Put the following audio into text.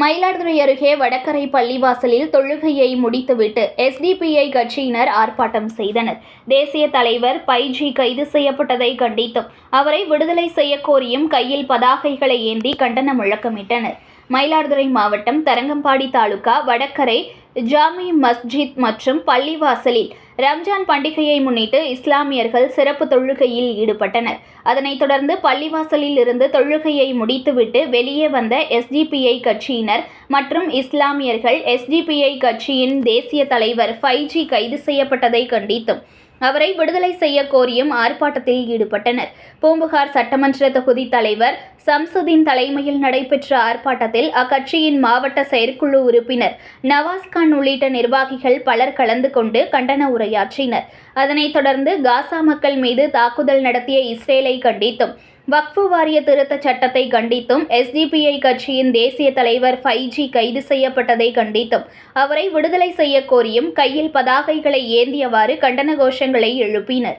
மயிலாடுதுறை அருகே வடகரை பள்ளிவாசலில் தொழுகையை முடித்துவிட்டு எஸ்டிபிஐ கட்சியினர் ஆர்ப்பாட்டம் செய்தனர். தேசிய தலைவர் பைஜி கைது செய்யப்பட்டதை கண்டித்தும் அவரை விடுதலை செய்யக்கோரியும் கையில் பதாகைகளை ஏந்தி கண்டன முழக்கமிட்டனர். மயிலாடுதுறை மாவட்டம் தரங்கம்பாடி தாலுகா வடகரை ஜாமி மஸ்ஜித் மற்றும் பள்ளிவாசலில் ரம்ஜான் பண்டிகையை முன்னிட்டு இஸ்லாமியர்கள் சிறப்பு தொழுகையில் ஈடுபட்டனர். அதனைத் தொடர்ந்து பள்ளிவாசலில் இருந்து தொழுகையை முடித்துவிட்டு வெளியே வந்த எஸ்டிபிஐ கட்சியினர் மற்றும் இஸ்லாமியர்கள் எஸ்டிபிஐ கட்சியின் தேசிய தலைவர் ஃபைஜி கைது செய்யப்பட்டதை கண்டித்தும் அவரை விடுதலை செய்ய கோரியும் ஆர்ப்பாட்டத்தில் ஈடுபட்டனர். பூம்புகார் சட்டமன்ற தொகுதி தலைவர் சம்சுதீன் தலைமையில் நடைபெற்ற ஆர்ப்பாட்டத்தில் அக்கட்சியின் மாவட்ட செயற்குழு உறுப்பினர் நவாஸ்கான் உள்ளிட்ட நிர்வாகிகள் பலர் கலந்து கொண்டு கண்டன உரையாற்றினர். அதனைத் தொடர்ந்து காசா மக்கள் மீது தாக்குதல் நடத்திய இஸ்ரேலை கண்டித்தும் வக்ஃபு வாரிய திருத்த சட்டத்தை கண்டித்தும் எஸ்டிபிஐ கட்சியின் தேசிய தலைவர் ஃபைஜி கைது செய்யப்பட்டதை கண்டித்தும் அவரை விடுதலை செய்ய கோரியும் கையில் பதாகைகளை ஏந்தியவாறு கண்டன கோஷங்களை எழுப்பினர்.